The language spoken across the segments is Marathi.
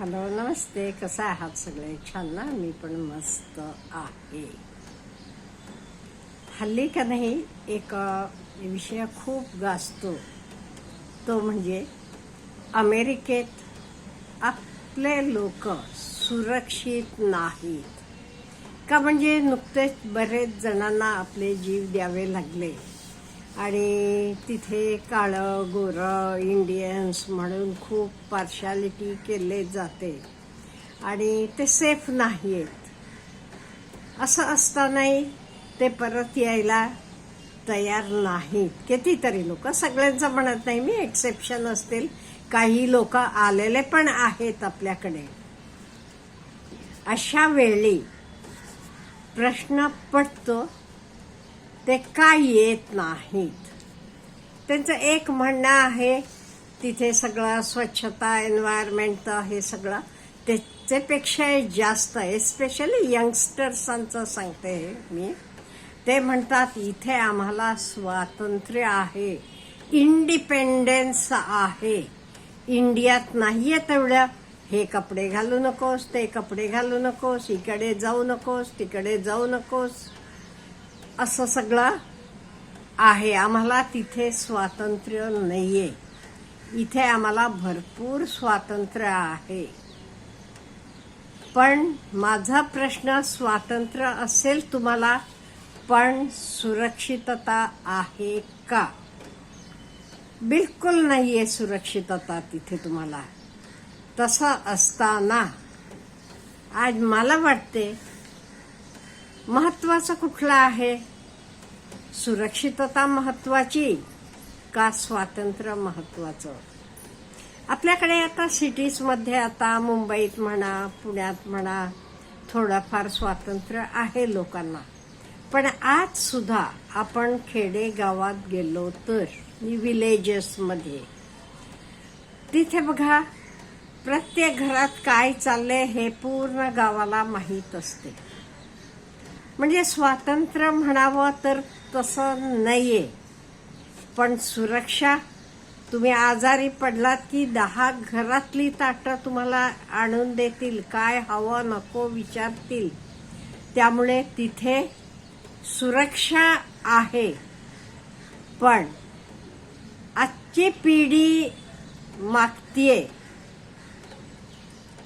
हॅलो नमस्ते कसं आहात सगळे छान ना मी पण मस्त आहे हल्ली का नाही एक विषय खूप गाजतो तो म्हणजे अमेरिकेत आपले लोक सुरक्षित नाहीत का म्हणजे नुकतेच बरेच जणांना आपले जीव द्यावे लागले आणि तिथे काळं गोरं इंडियन्स म्हणून खूप पार्शालिटी केले जाते. आणि ते सेफ नाही आहेत असं असतानाही ते परत यायला तयार नाहीत. कितीतरी लोक. सगळ्यांचं म्हणत नाही मी एक्सेप्शन असतील. काही लोक आलेले पण आहेत आपल्याकडे. अशा वेळी प्रश्न पडतो ते का येत नाहीत. त्यांचं एक म्हणणं आहे तिथे सगळं स्वच्छता एन्व्हायरमेंट हे सगळं त्याच्यापेक्षा जास्त आहे. स्पेशली यंगस्टर्सांचं सांगते मी. ते म्हणतात इथे आम्हाला स्वातंत्र्य आहे. इंडिपेंडन्स आहे. इंडियात नाहीये तेवढं. हे कपडे घालू नकोस ते कपडे घालू नकोस इकडे जाऊ नकोस तिकडे जाऊ नकोस. असं सगळं आहे. आम्हाला तिथे स्वातंत्र्य नाहीये. इथे आम्हाला भरपूर स्वातंत्र्य आहे. पण माझा प्रश्न स्वातंत्र्य असेल तुम्हाला पण सुरक्षितता आहे का? बिलकुल नाहीये सुरक्षितता तिथे तुम्हाला. तसं असताना आज मला वाटते महत्वाचं कुठलं आहे? सुरक्षितता महत्वाची का स्वातंत्र्य महत्वाचं? आपल्याकडे आता सिटीजमध्ये आता मुंबईत म्हणा पुण्यात म्हणा थोडंफार स्वातंत्र्य आहे लोकांना. पण आज सुद्धा आपण खेडे गावात गेलो तर विलेजेसमध्ये. तिथे बघा प्रत्येक घरात काय चाललंय हे पूर्ण गावाला माहीत असते. म्हणजे स्वातंत्र्य म्हणावं तर तसं नाही आहे पण सुरक्षा तुम्ही आजारी पडलात की दहा घरातली ताटं तुम्हाला आणून देतील काय हवं नको विचारतील. त्यामुळे तिथे सुरक्षा आहे. पण आजची पिढी मागतीये.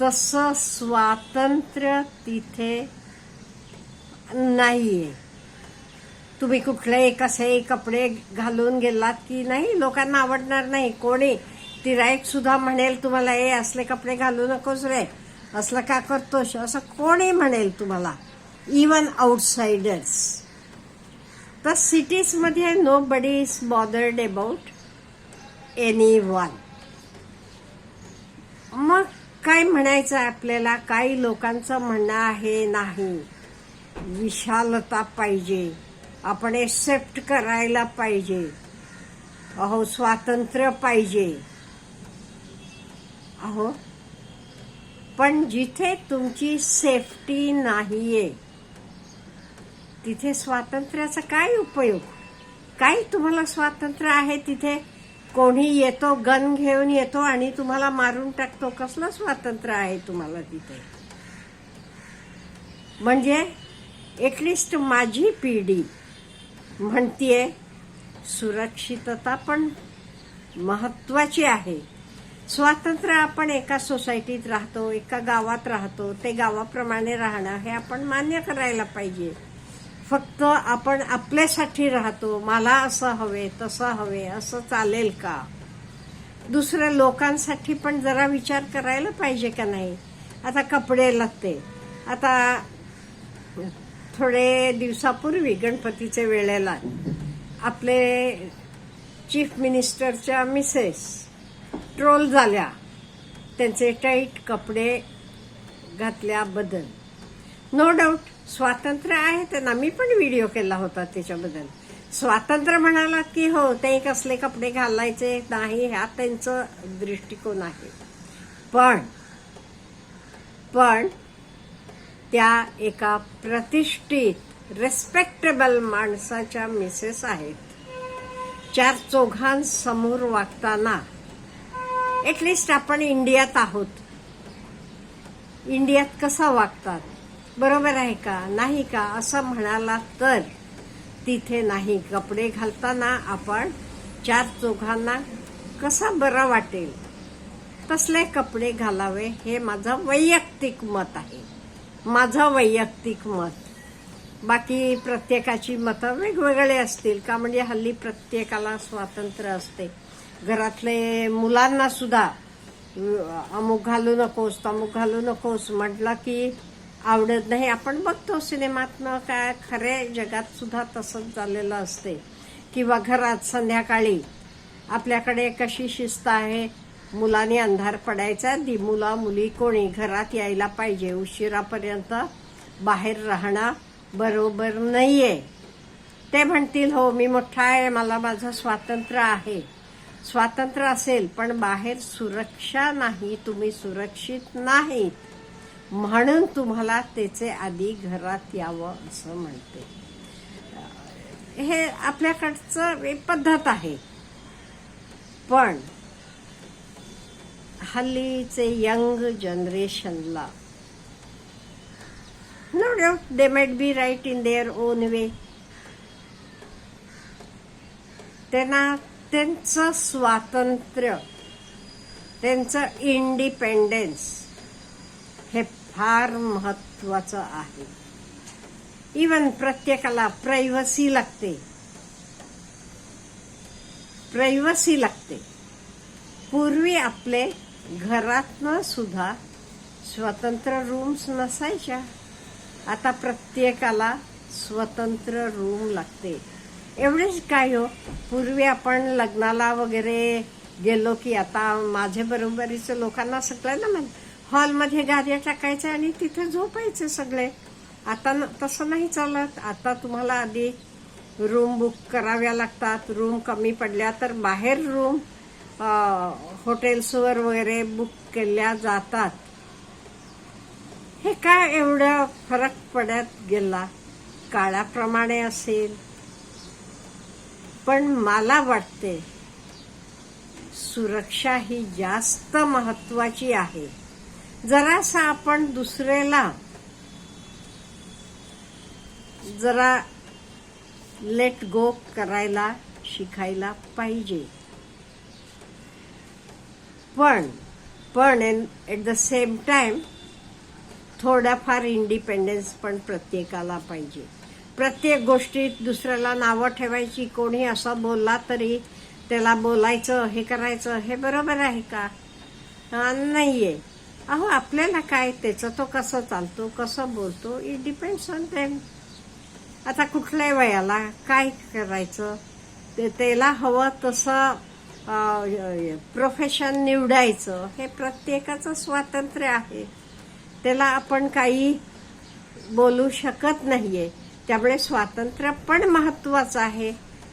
तसं स्वातंत्र्य तिथे नाही. तुम्ही कुठलेही कसे कपडे घालून गेलात की नाही लोकांना आवडणार नाही. कोणी? तिराईक सुद्धा म्हणेल तुम्हाला हे असले कपडे घालू नकोस रे. असलं का करतोस? असं कोणी म्हणेल तुम्हाला. इवन आउटसाइडर्स तर सिटीजमध्ये nobody is bothered about anyone मग काय म्हणायचं आहे आपल्याला? काही लोकांचं म्हणणं आहे नाही. विशालता पाहिजे. आपण एक्सेप्ट करायला पाहिजे. अहो स्वातंत्र्य पाहिजे. अहो पण जिथे तुमची सेफ्टी नाहीये तिथे स्वातंत्र्याचा काय उपयोग? काय तुम्हाला स्वातंत्र्य आहे तिथे? कोणी येतो गन घेऊन येतो आणि तुम्हाला मारून टाकतो. कसलं स्वातंत्र्य आहे तुम्हाला तिथे? म्हणजे एटलिस्ट माझी पिढी म्हणतीये सुरक्षितता पण महत्वाची आहे. स्वातंत्र्य आपण एका सोसायटीत राहतो एका गावात राहतो ते गावाप्रमाणे राहणं हे आपण मान्य करायला पाहिजे. फक्त आपण आपल्यासाठी राहतो मला असं हवे तसं हवे असं चालेल का? दुसऱ्या लोकांसाठी पण जरा विचार करायला पाहिजे का नाही? आता कपडे लागते. आता थोडे दिवसापूर्वी गणपतीच्या वेळेला आपले चीफ मिनिस्टरच्या मिसेस ट्रोल झाल्या. त्यांचे टाईट कपडे घातल्याबद्दल. नो डाऊट स्वातंत्र्य आहे त्यांना मी पण व्हिडिओ केला होता त्याच्याबद्दल. स्वातंत्र्य म्हणालात की हो ते कसले कपडे घालायचे? नाही हा त्यांचं दृष्टिकोन आहे. पण पण त्या एका प्रतिष्ठित रेस्पेक्टेबल माणसाच्या मिसेस आहेत. चार चौघांसमोर वागताना एटलिस्ट आपण इंडियात आहोत. इंडियात कसं वागतात? बरोबर आहे का? नाही का? असं म्हणाला तर तिथे नाही. कपडे घालताना आपण चार चौघांना कसं बरं वाटेल? तसले कपडे घालावे? हे माझं वैयक्तिक मत आहे. माझं वैयक्तिक मत. बाकी प्रत्येकाची मतं वेगवेगळे असतील का? म्हणजे हल्ली प्रत्येकाला स्वातंत्र्य असते. घरातले मुलांना सुद्धा अमुक घालू नकोस तमुक घालू नकोस. म्हटलं की आवडत नाही. आपण बघतो सिनेमातनं काय खरे जगात सुद्धा तसंच झालेलं असते. किंवा घरात संध्याकाळी आपल्याकडे कशी शिस्त आहे? मुलाने अंधार पडायचा दी मुला मुली कोणी घरात यायला पाहिजे उशिरापर्यंत बाहेर राहणं बरोबर नाहीये. ते म्हणतील हो मी मोठा आहे मला माझं स्वातंत्र्य आहे. स्वातंत्र्य असेल पण बाहेर सुरक्षा नाही तुम्ही सुरक्षित नाहीत. म्हणून तुम्हाला त्याचे आधी घरात यावं असं म्हणते. हे आपल्याकडचं पद्धत आहे. पण हल्लीचे यंग जनरेशनला. No doubt they might be right in their own way त्यांना त्यांचं स्वातंत्र्य त्यांचं इंडिपेंडन्स हे फार महत्वाचं आहे. इवन प्रत्येकाला प्रायव्हसी लागते. प्रायव्हसी लागते. पूर्वी आपले घरातनं सुद्धा स्वतंत्र रूम्स नसायच्या. आता प्रत्येकाला स्वतंत्र रूम लागते. एवढेच काय हो? पूर्वी आपण लग्नाला वगैरे गेलो की आता माझ्या बरोबरीच्या लोकांना सगळ्यांना म्हण हॉलमध्ये गाद्या टाकायच्या आणि तिथे झोपायचे सगळे. आता न- तसं नाही चालत. आता तुम्हाला आधी रूम बुक कराव्या लागतात. रूम कमी पडल्या तर बाहेर रूम हॉटेल्सवर वगैरे बुक केल्या जातात. हे काय एवढं फरक पडत गेला? काळाप्रमाणे असेल. पण मला वाटते सुरक्षा ही जास्त महत्वाची आहे. जरासा आपण दुसऱ्याला जरा लेट गो करायला शिकायला पाहिजे. पण पण एट द सेम टाइम थोडाफार इंडिपेंडन्स पण प्रत्येकाला पाहिजे. प्रत्येक गोष्टीत दुसऱ्याला नावं ठेवायची कोणी असं बोलला तरी त्याला बोलायचं हे करायचं हे बरोबर आहे का? नाही नाहीये. अहो आपल्याला काय त्याचं तो कसं चालतो कसं बोलतो इट डिपेंड्स ऑन देम आता कुठल्याही वयाला काय करायचं ते त्याला हवं तसं प्रोफेशन निवडायचं. हे प्रत्येकाचं स्वातंत्र्य आहे. त्याला आपण काही बोलू शकत नाहीये. त्यामुळे स्वातंत्र्य पण महत्वाचं आहे.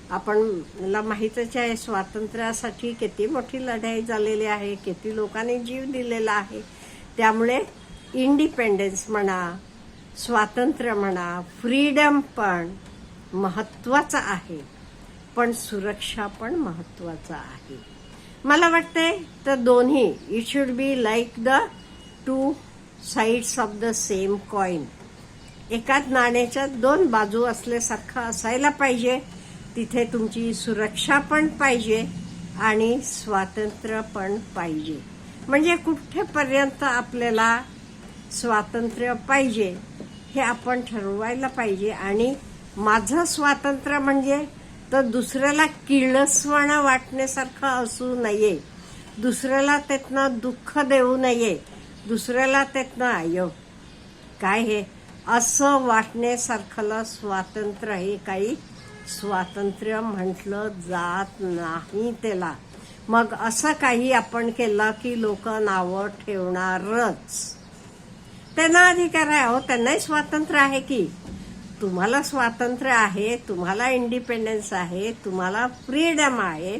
आपण मला माहीतच आहे स्वातंत्र्यासाठी किती मोठी लढाई झालेली आहे किती लोकांनी जीव दिलेला आहे. त्यामुळे इंडिपेंडन्स म्हणा स्वातंत्र्य म्हणा फ्रीडम पण महत्वाचं आहे. पण सुरक्षा पण महत्त्वाचा आहे. मला वाटतंय तर दोन्ही it should be like the two sides of the same coin एकाच नाण्याच्या दोन बाजू असल्यासारखं असायला पाहिजे. तिथे तुमची सुरक्षा पण पाहिजे आणि स्वातंत्र्य पण पाहिजे. म्हणजे कुठेपर्यंत आपल्याला स्वातंत्र्य पाहिजे हे आपण ठरवायला पाहिजे आणि माझं स्वातंत्र्य म्हणजे तर दुसऱ्याला किळसवाणं वाटण्यासारखं असू नये. दुसऱ्याला त्यातनं दुःख देऊ नये. दुसऱ्याला त्यातनं आय काय हे? असं वाटण्यासारखं स्वातंत्र्य हे काही स्वातंत्र्य म्हटलं जात नाही त्याला. मग असं काही आपण केलं की लोक नावं ठेवणारच. त्यांना अधिकार आहे अहो त्यांनाही स्वातंत्र्य आहे की. तुम्हाला स्वातंत्र्य आहे तुम्हाला इंडिपेंडन्स आहे तुम्हाला फ्रीडम आहे.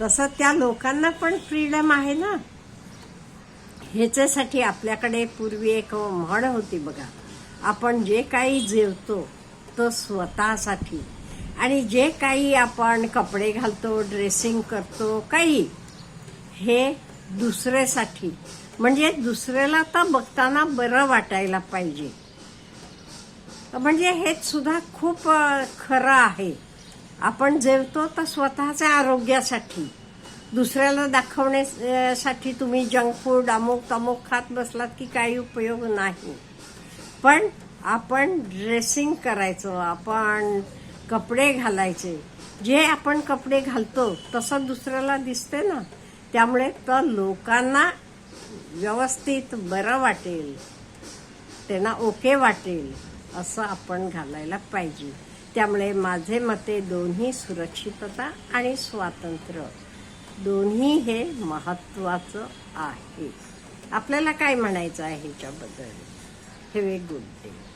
तसं त्या लोकांना पण फ्रीडम आहे ना. ह्याच्यासाठी आपल्याकडे पूर्वी एक म्हण होती बघा आपण जे काही जेवतो तो स्वतःसाठी. आणि जे काही आपण कपडे घालतो ड्रेसिंग करतो काही हे दुसऱ्यासाठी. म्हणजे दुसऱ्याला तर बघताना बरं वाटायला पाहिजे. म्हणजे हे सुद्धा खूप खरं आहे. आपण जेवतो तर स्वतःच्या आरोग्यासाठी. दुसऱ्याला दाखवण्यासाठी तुम्ही जंक फूड अमुक तमुक खात बसलात की काही उपयोग नाही. पण आपण ड्रेसिंग करायचं आपण कपडे घालायचे. जे आपण कपडे घालतो तसं दुसऱ्याला दिसते ना. त्यामुळे तर लोकांना व्यवस्थित बरं वाटेल. त्यांना ओके वाटेल. असं आपण घालायला पाहिजे. त्यामुळे माझे मते दोन्ही सुरक्षितता आणि स्वातंत्र्य दोन्ही हे महत्वाचं आहे. आपल्याला काय म्हणायचं आहे ह्याच्याबद्दल? हे वे गुड डे